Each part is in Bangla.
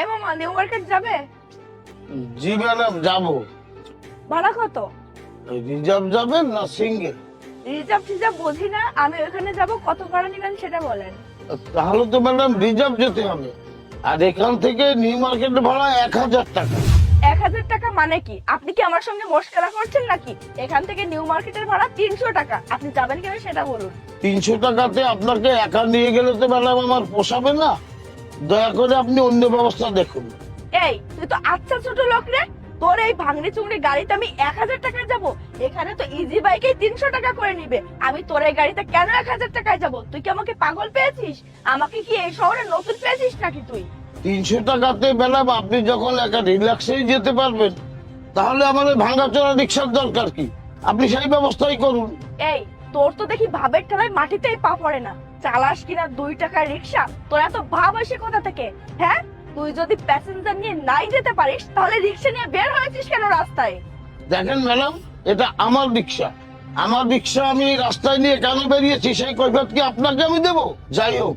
এ মামা নিউ মার্কেট যাবে? জি ম্যাডাম যাব। ভাড়া কত? রিজার্ভ যাবেন না সিঙ্গেল? রিজার্ভ টিজার্ভ বুঝি না আমি ওখানে যাব কত ভাড়া নেবেন সেটা বলেন। তাহলে তো ম্যাডাম রিজার্ভ যেতে হবে। আর এখান থেকে নিউ মার্কেট ভাড়া এক হাজার টাকা। এক হাজার টাকা মানে কি? আপনি কি আমার সঙ্গে মস্করা করছেন নাকি? এখান থেকে নিউ মার্কেটের ভাড়া তিনশো টাকা। আপনি যাবেন কিনা সেটা বলুন। তিনশো টাকাতে আপনাকে একা নিয়ে গেলে তো ম্যাডাম আমার পোষাবে না। দয়া করে আপনি অন্য ব্যবস্থা দেখুন। এই তুই তো আচ্ছা ছোট লোক রে। তোর এই ভাঙড়ি চুংড়ি গাড়িতে আমি এক হাজার টাকায় যাব। এখানে তো ইজি বাইকে তিনশো টাকা করে নিবে। আমি তোর এই গাড়িতে কেন এক হাজার টাকায় যাব? তুই কি আমাকে পাগল পেয়েছিস? আমাকে কি এই শহরে নতুন পেয়েছিস নাকি তুই? তিনশো টাকাতে ম্যাডাম আপনি যখন একা রিল্যাক্সেই যেতে পারবেন তাহলে আমাদের ভাঙাচোরা রিক্সার দরকার কি? আপনি সেই ব্যবস্থাই করুন। এই তোর তো দেখি ভাবের ঠেলায় মাটিতেই পা পড়ে না। চালাস কিনা দুই টাকার রিক্সা তোর এত ভাব আসে কোথা থেকে? হ্যাঁ? তুই যদি প্যাসেঞ্জার নিয়ে নাই যেতে পারিস তাহলে রিক্সা নিয়ে বের হয়েছিস কেন রাস্তায়? দেখেন ম্যাডাম এটা আমার রিক্সা আমার রিক্সা আমি রাস্তায় নিয়ে কেন বেরিয়েছি সেই কৈফত কি আপনাকে আমি দেব? যাই হোক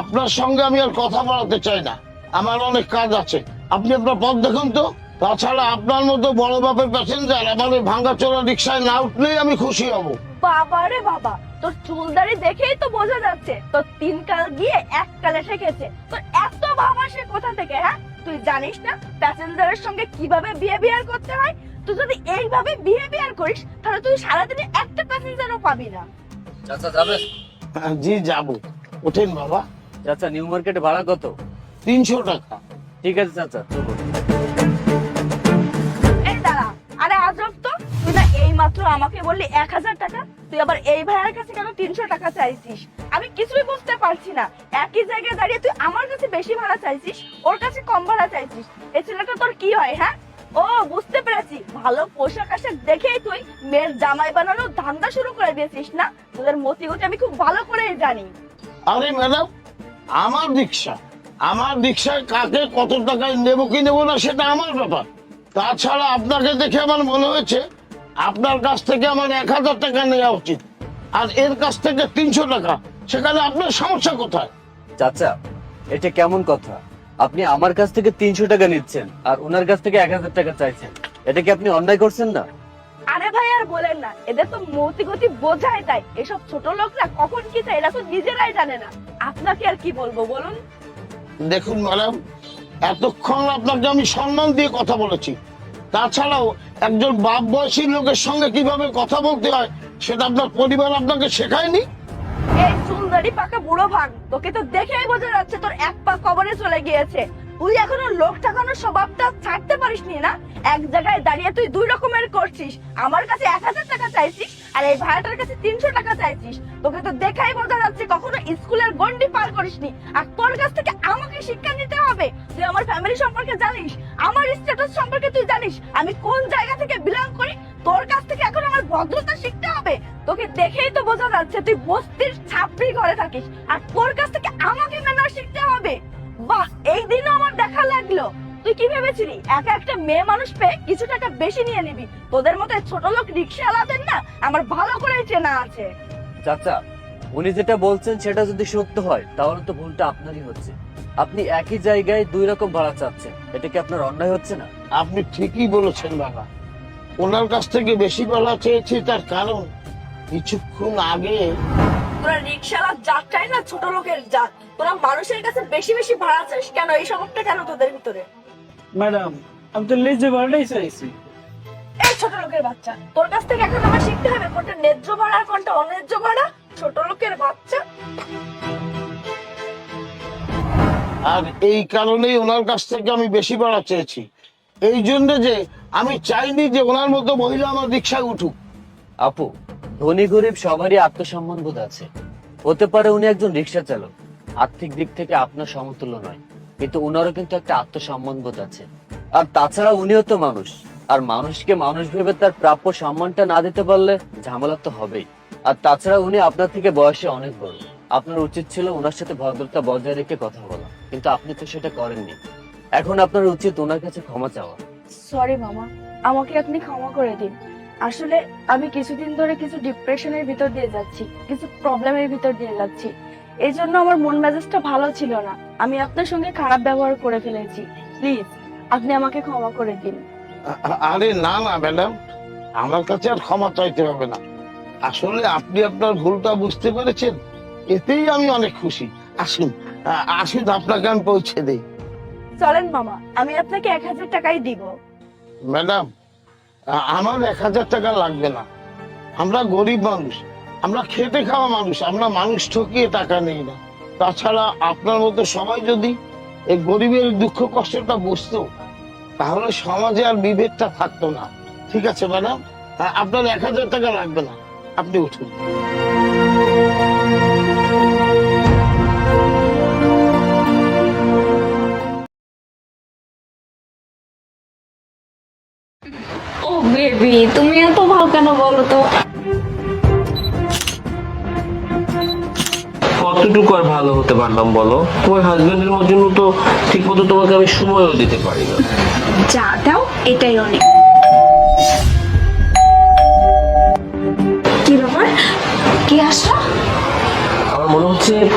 আপনার সঙ্গে আমি আর কথা বলাতে চাই না। আমার অনেক কাজ আছে। আপনি আপনার পথ দেখুন তো। তাছাড়া আপনার মতো বড় বাপের প্যাসেঞ্জার আমার এই ভাঙ্গাচোরা রিক্সায় না উঠলেই আমি খুশি হব। বাবা রে বাবা তোর চুলদারি দেখেই তো বোঝা যাচ্ছে তোর তিন কাল গিয়ে এক কালে ঠেকেছে তোর এত ভাব সে কোথা থেকে হ্যাঁ? তুই জানিস না প্যাসেঞ্জারের সঙ্গে কীভাবে বিহেভিয়ার করতে হয়? তুই যদি এইভাবে বিহেভিয়ার করিস তাহলে তুই সারাদিনে একটা প্যাসেঞ্জারও পাবি না। চাচা যাবে? হ্যাঁ, জি যাব। ওঠেন বাবা। চাচা নিউ মার্কেটে ভাড়া কত? তিনশো টাকা। ঠিক আছে চাচা চলুন এই দাঁড়া আরে আজব তো। তুই না এই মাত্র আমাকে বললি এক হাজার টাকা? তুই আবার এই কাছে কেন তিনশো টাকা চাইছিস? আমি কিছুই বুঝতে পারছি না। একই জায়গায় দাঁড়িয়ে তুই আমার কাছে বেশি ভাড়া চাইছিস, ওর কাছে কম ভাড়া চাইছিস। ছেলেটা তোর কি হয় হ্যাঁ? ও, বুঝতে পেরেছি। ভালো পোশাক আশাক দেখেই তুই মেয়ের জামাই বানানোর ধান্দা শুরু করে দিয়েছিস, না? তোদের মতি গতি আমি খুব ভালো করেই জানি। আরে ম্যাডাম, আমার রিক্সা, আমার রিক্সায় কাকে কত টাকায় নেব কি নেব না সেটা আমার ব্যাপার। তাছাড়া আপনাকে দেখে আমার মনে হয়েছে আপনার কাছ থেকে আমার এক হাজার টাকা নেওয়া উচিত। আর এর কাছ থেকে তিনশো টাকা সেখানে আপনার সমস্যা কোথায়? চাচা এটা কেমন কথা? আপনি আমার কাছ থেকে তিনশো টাকা নিচ্ছেন আর ওনার কাছ থেকে এক হাজার টাকা চাইছেন। এটা কি আপনি অন্যায় করছেন না? আরে ভাই আর বলেন না এদের তো মতি গতি বোঝায় তাই। এসব ছোট লোকরা কখন কি চায় এরা তো নিজেরাই জানে না। আপনাকে আর কি বলব বলুন? দেখুন ম্যাডাম এতক্ষণ আপনাকে আমি সম্মান দিয়ে কথা বলেছি। তাছাড়াও একজন বাপ বয়সী লোকের সঙ্গে কীভাবে কথা বলতে হয় সেটা আপনার পরিবার আপনাকে শেখায়নি? এই চুলদাড়ি পাকা বুড়ো ভাগ, তোকে তো দেখেই বোঝা যাচ্ছে তোর এক পা কবরে চলে গিয়েছে। তুই এখনও লোক ঠাকানোর স্বভাবটা ছাড়তে পারিস নি? এক জায়গায় দাঁড়িয়ে তুই দুই রকমের করছিস। আমার কাছে এক হাজার টাকা চাইছিস আর এই ভাড়াটার কাছে তিনশো টাকা চাইছিস। তোকে তো দেখাই বোঝা যাচ্ছে কখনো স্কুলের গন্ডি পার করিসনি। আর তোর কাছ থেকে আমাকে শিক্ষা নিতে হবে। তুই আমার ফ্যামিলি সম্পর্কে জানিস, আমার স্ট্যাটাস সম্পর্কে তুই জানিস। আমি কোন জায়গা থেকে বিলং করি, তোর কাছ থেকে এখন আমার ভদ্রতা শিখতে হবে। তোকে দেখেই তো বোঝা যাচ্ছে, তুই বস্তির ছাপড়ি ঘরে থাকিস। আর তোর কাছ থেকে আমাকে ম্যানার শিখতে হবে? বাহ, এই দিনও আমার দেখা লাগল। তুই কি ভেবেছিলি? একা একটা মেয়ে মানুষ পেয়ে কিছু টাকা বেশি নিয়ে নিবি? তোদের মতো ছোট লোক রিক্সা আলাদের না আমার ভালো করেই চেনা আছে। চাচা উনি যেটা বলছেন সেটা যদি সত্য হয় তাহলে তো ভুলটা আপনারই হচ্ছে। আপনি একই জায়গায় দুই রকম ভাড়া চাচ্ছেন। এটা কি আপনার অন্যায় হচ্ছে না? আপনি ঠিকই বলেছেন বাবা। ওনার কাছ থেকে বেশি বলা চেয়েছি তার কারণ কিছুক্ষণ আগে তোরা রিক্সাওয়ালা জাতটাই না ছোট লোকের জাত। তোরা মানুষের কাছে বেশি বেশি ভাড়া চাস কেন? এই স্বভাবটা কেন তোদের ভিতরে? ম্যাডাম আমি তো লেজে ভাড়াটাই চাইছি। এই ছোট লোকের বাচ্চা তোর কাছ থেকে এখন আমার শিখতে হবে কোনটা ন্যায্য ভাড়া আর কোনটা অন্যায্য ভাড়া? ছোট লোকের বাচ্চা? আর এই কারণেই ওনার কাছ থেকে আমি বেশি ভাড়া চেয়েছি। এই জন্য যে আমি চাইনি যে ওনার মতো মহিলা আমার রিক্সায় উঠুক। আপু ধনী গরিব সবারই আত্মসম্মান বোধ আছে। হতে পারে উনি একজন রিক্সা চালক। আর্থিক দিক থেকে আপনার সমতুল্য নয় কিন্তু উনারও কিন্তু একটা আত্মসম্মান বোধ আছে। আর তাছাড়া উনিও তো মানুষ। আর মানুষকে মানুষ ভেবে তার প্রাপ্য সম্মানটা না দিতে পারলে ঝামেলা তো হবেই। আর তাছাড়া উনি আপনার থেকে বয়সে অনেক বড়। আপনার উচিত ছিল ওনার সাথে ভদ্রতা বজায় রেখে কথা বলা কিন্তু আপনি তো সেটা করেননি। এখন আপনার উচিত ওনার কাছে ক্ষমা চাওয়া। সরি মামা। আমাকে আপনি ক্ষমা করে দিন। আসলে আমি কিছুদিন ধরে কিছু ডিপ্রেশনের ভিতর দিয়ে যাচ্ছি কিছু প্রবলেমের ভিতর দিয়ে যাচ্ছি। এই জন্য আমার মন মেজাজটা ভালো ছিল না। আমি আপনার সঙ্গে খারাপ ব্যবহার করে ফেলেছি। প্লিজ আপনি আমাকে ক্ষমা করে দিন। আরে না না ম্যাডাম আমার কাছে আর ক্ষমা চাইতে হবে না। আসলে আপনি আপনার ভুলটা বুঝতে পেরেছেন। এতেই আমি অনেক খুশি। আসুন আসুন আপনাকে আমি পৌঁছে দিই। চলেন মামা আমি আপনাকে এক হাজার টাকাই দিব। ম্যাডাম আমার এক হাজার টাকা লাগবে না। আমরা গরিব মানুষ আমরা খেটে খাওয়া মানুষ আমরা মানুষ ঠকিয়ে টাকা নেই না। তাছাড়া আপনার মতো সবাই যদি এই গরিবের দুঃখ কষ্টটা বুঝতো তাহলে সমাজে আর বিভেদটা থাকতো না। ঠিক আছে ম্যাডাম? আপনার এক হাজার টাকা লাগবে না। আপনি উঠুন। ও বেবি তুমি এত ভালো কেন বলো তো? কতটুকু আর ভালো হতে পারলাম বলো? তোমার হাজবেন্ডের জন্য তো ঠিক মতো তোমাকে আমি সময়ও দিতে পারি না। যা দাও এটাই অনেক। হচ্ছে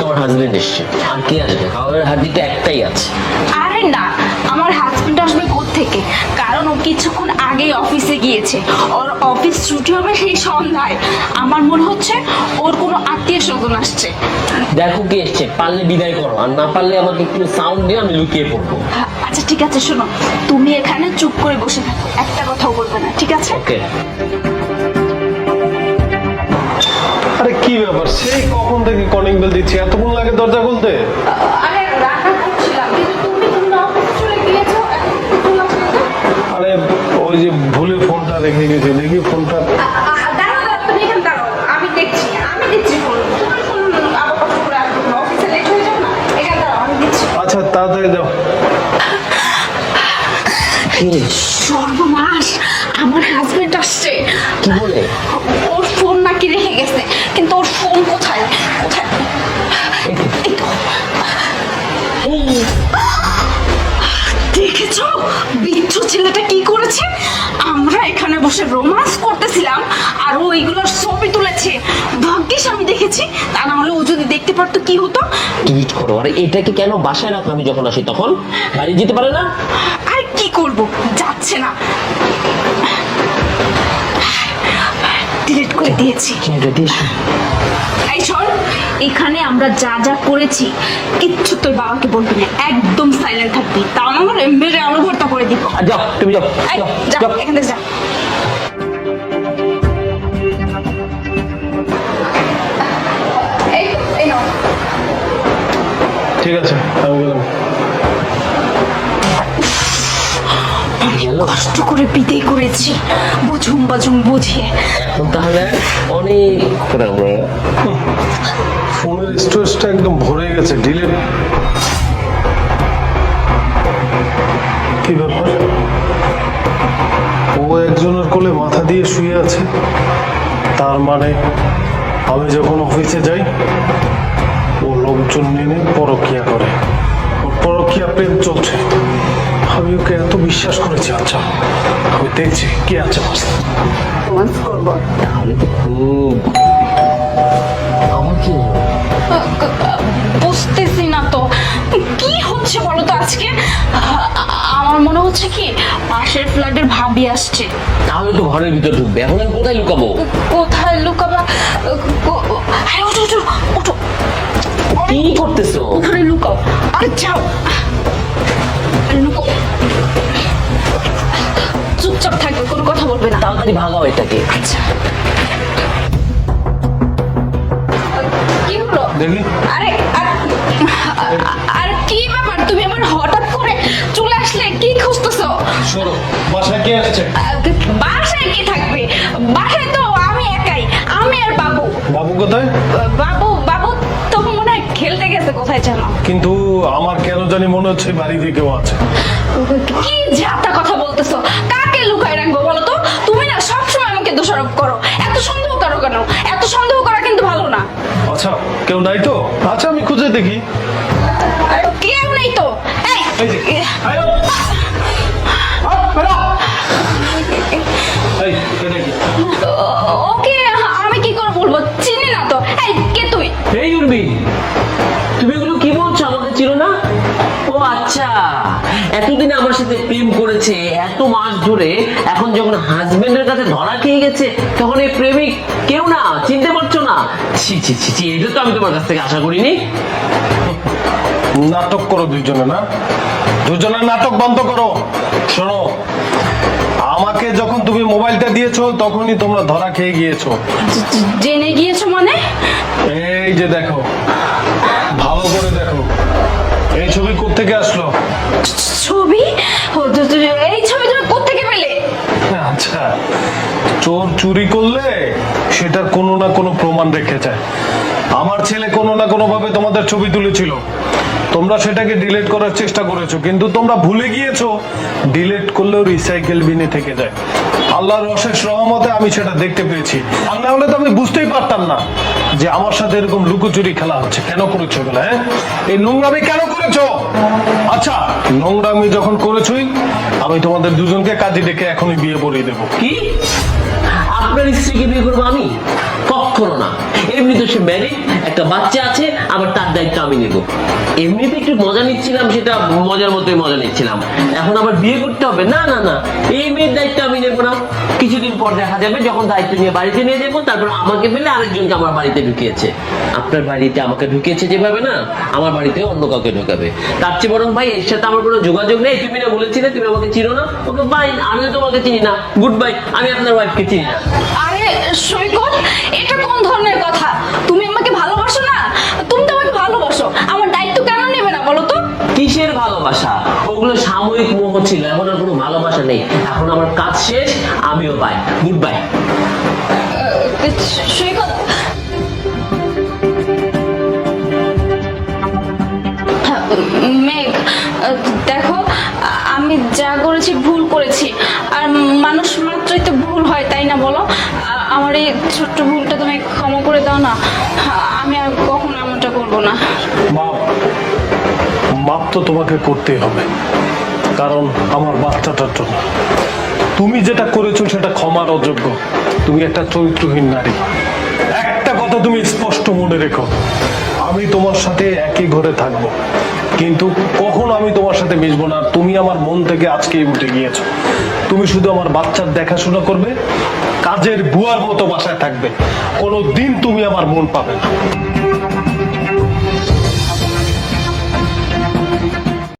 তোমার হাজবেন্ড এসছে। আর কি আসবে? খাবারের হাড্ডিটা একটাই আছে। আরে না আমার হাজবেন্ড আসবে থেকে কারণ ও কিছুক্ষণ আগেই অফিসে গিয়েছে। ওর অফিস ছুটি হবে সেই সন্ধ্যায়। আমার মনে হচ্ছে ওর কোনো আত্মীয় স্বজন আসছে। দেখো কি এসছে। পারলে বিদায় করো। আর না পারলে আমাকে একটু সাউন্ড দিয়ে আমি লুকিয়ে পড়ব। আচ্ছা ঠিক আছে শোনো। তুমি এখানে চুপ করে বসে থাকো। একটা কথাও বলবে না ঠিক আছে? ওকে ব্যাপার? সেই কখন থেকে কলিং বেল দিচ্ছি? এতক্ষণ লাগে দরজা খুলতে? বসে রোমান্স করতেছিলাম আর ও এইগুলোর ছবি তুলেছে। ভাগ্যিস আমি দেখেছি। তা না হলে ও যদি দেখতে পারতো কি হতো? ডিলিট করো। আর এটাকে কেন বাসায় রাখো আমি যখন আসি তখন? বাড়ি যেতে পারে না? আর কি করব? যাচ্ছে না। ডিলিট করে দিয়েছি। এই শোন এখানে আমরা যা যা করেছি কিচ্ছু তোর বাবাকে বলবি না। একদম সাইলেন্ট থাকবি। তা না হলে মেরে আলু ভর্তা করে দিব। যাও তুমি যাও যাও, যাও। এখান থেকে যা। ঠিক আছে আমি গেলাম কষ্ট করে বিদায় করেছি। বুঝুম বাজুম বুঝিয়ে। তাহলে অনেক ফোনের স্টোরেজটা একদম ভরে গেছে ডিলিট কি ব্যাপার? ও একজনের কোলে মাথা দিয়ে শুয়ে আছে। তার মানে আমি যখন অফিসে যাই লোকজন নেমে পরকিয়া করে। ওর পরকিয়া প্রেম চলছে। আমি ওকে এত বিশ্বাস করেছি আচ্ছা। আমি দেখছি কি আছে রোমান্স করব। তাহলে তো খুব আমার বুঝতেছি না তো। কি হচ্ছে বলো তো আজকে? আমার মনে হচ্ছে কি পাশের ফ্ল্যাটের ভাবি আসছে। তাহলে তো ঘরের ভিতর ঢুকবে। এখন আমি কোথায় লুকাবো? কোথায় লুকাবা? আরে ওঠো ওঠো ওঠো। কি করতেছো? ওখানে লুকাও। আরে যাও। লুকাও। চুপচাপ থাকবে কোনো কথা বলবে না। তাড়াতাড়ি ভাগাও এটাকে। আচ্ছা। কি হলো? আরে আর- আর কি ব্যাপার? তুমি আমার হঠাৎ করে চলে আসলে কি খুঁজতেছো? শোনো বাসায় কে আসছে? বাসায় কি থাকবে? বাসায় তো আমি একাই। আমি আর বাবু। বাবু কোথায়? বাবু খেলতে গেছে কোথায় জানো কিন্তু আমার কেন জানি মনে হচ্ছে বাড়িতে কেউ আছে। কি যাতা কথা বলতেছো? কাকে লুকায় রাখব বলো তো? তুমি না সবসময় আমাকে দোষারোপ করো। এত সন্দেহ করো কেন? এত সন্দেহ করা কিন্তু ভালো না। আচ্ছা কেউ নাই তো? আচ্ছা আমি খুঁজে দেখি। কেউ নেই তো। এই, এতদিন আমার সাথে প্রেম করেছে এত মাস ধরে। এখন যখন হাজবেন্ডের কাছে ধরা খেয়ে গেছে তখন এই প্রেমিক কেউ না চিনতে পারছ না? ছি ছি ছি ছি এটা তো আমি তোমার কাছ থেকে আশা করিনি। নাটক করো দুজনে না? দুজনে নাটক বন্ধ করো। শোনো আমাকে যখন তুমি মোবাইলটা দিয়েছ তখনই তোমরা ধরা খেয়ে গিয়েছো। জেনে গিয়েছো মানে? এই যে দেখো ভালো করে দেখো। এই ছবি কোত্থেকে আসলো? ছবি? ও, তো- তো- এই ছবি তুমি কোত্থেকে পেলে? আচ্ছা চোর চুরি করলে সেটার কোনো না কোনো প্রমাণ রেখে যায় আমার ছেলে কোনো না কোনো ভাবে তোমাদের ছবি তুলেছিল। তোমরা সেটাকে ডিলিট করার চেষ্টা করেছ, কিন্তু তোমরা ভুলে গিয়েছো। ডিলিট করলেও রিসাইকেল বিনে থেকে যায়। আল্লাহর অশেষ রহমতে আমি সেটা দেখতে পেয়েছি। আর না হলে তো আমি বুঝতেই পারতাম না যে আমার সাথে এরকম লুকোচুরি খেলা হচ্ছে। কেন করেছ এগুলো হ্যাঁ? এই নোংরামি কেন করেছ? আচ্ছা নোংরামি যখন করেছোই, আমি তোমাদের দুজনকে কাজে ডেকে এখনই বিয়ে পড়িয়ে দেবো। কি? আপনার স্ত্রীকে বিয়ে করব আমি? কখনো না। এমনি তো সে ম্যারিড একটা বাচ্চা আছে, আবার তার দায়িত্ব আমি নেব। এমনিতে একটু মজা নিচ্ছিলাম, সেটা মজার মতোই মজা নিচ্ছিলাম। এখন আবার বিয়ে করতে হবে? না না না। এই মেয়ের দায়িত্ব আমি নেব না। কিছুদিন পর দেখা যাবে, যখন দায়িত্ব নিয়ে বাড়িতে নিয়ে যাব, তারপর আমাকে পেলে আরেকজনকে আমার বাড়িতে ঢুকিয়েছে। আপনার বাড়িতে আমাকে ঢুকিয়েছে যেভাবে না, আমার বাড়িতে অন্য কাউকে ঢুকাবে। তার চেয়ে বরং ভাই, এর সাথে আমার কোনো যোগাযোগ নেই। তুমি না বলেছিলে, তুমি আমাকে চিনো না। ওকে বাই আমিও তোমাকে চিনি না। গুড বাই আমি আপনার ওয়াইফকে চিনি না। আরে সৈকত এটা কোন ধরনের কথা? তুমি আমাকে ভালোবাসো না? তুমি তো আমাকে ভালোবাসো। আমার দায়িত্ব কেন নেবে না বলো তো? কিসের ভালোবাসা? ওগুলো সাময়িক মোহ ছিল এখন আর কোনো ভালোবাসা নেই। এখন আমার কাজ শেষ আমিও বাই গুড বাই সৈকত। মেঘ দেখো আমি যা করেছি ভুল করেছি। আর মানুষ হয়, তাই না বলো? আমার এই ছোট্ট ভুলটা তুমি ক্ষমা করে দাও না। আমি আর কখনো এমনটা করব না। মাপ তো তোমাকে করতেই হবে। কারণ আমার বাচ্চাটার জন্য। তুমি যেটা করেছ সেটা ক্ষমার অযোগ্য। তুমি একটা চরিত্রহীন নারী। একটা কথা তুমি স্পষ্ট মনে রেখো। আমি তোমার সাথে একই ঘরে থাকব। কিন্তু কখনো আমি তোমার সাথে মিশবো না। তুমি আমার মন থেকে আজকেই উঠে গিয়েছো। তুমি শুধু আমার বাচ্চার দেখাশোনা করবে, কাজের বুয়ার মতো বাসায় থাকবে। কোনো দিন তুমি আমার মন পাবে না।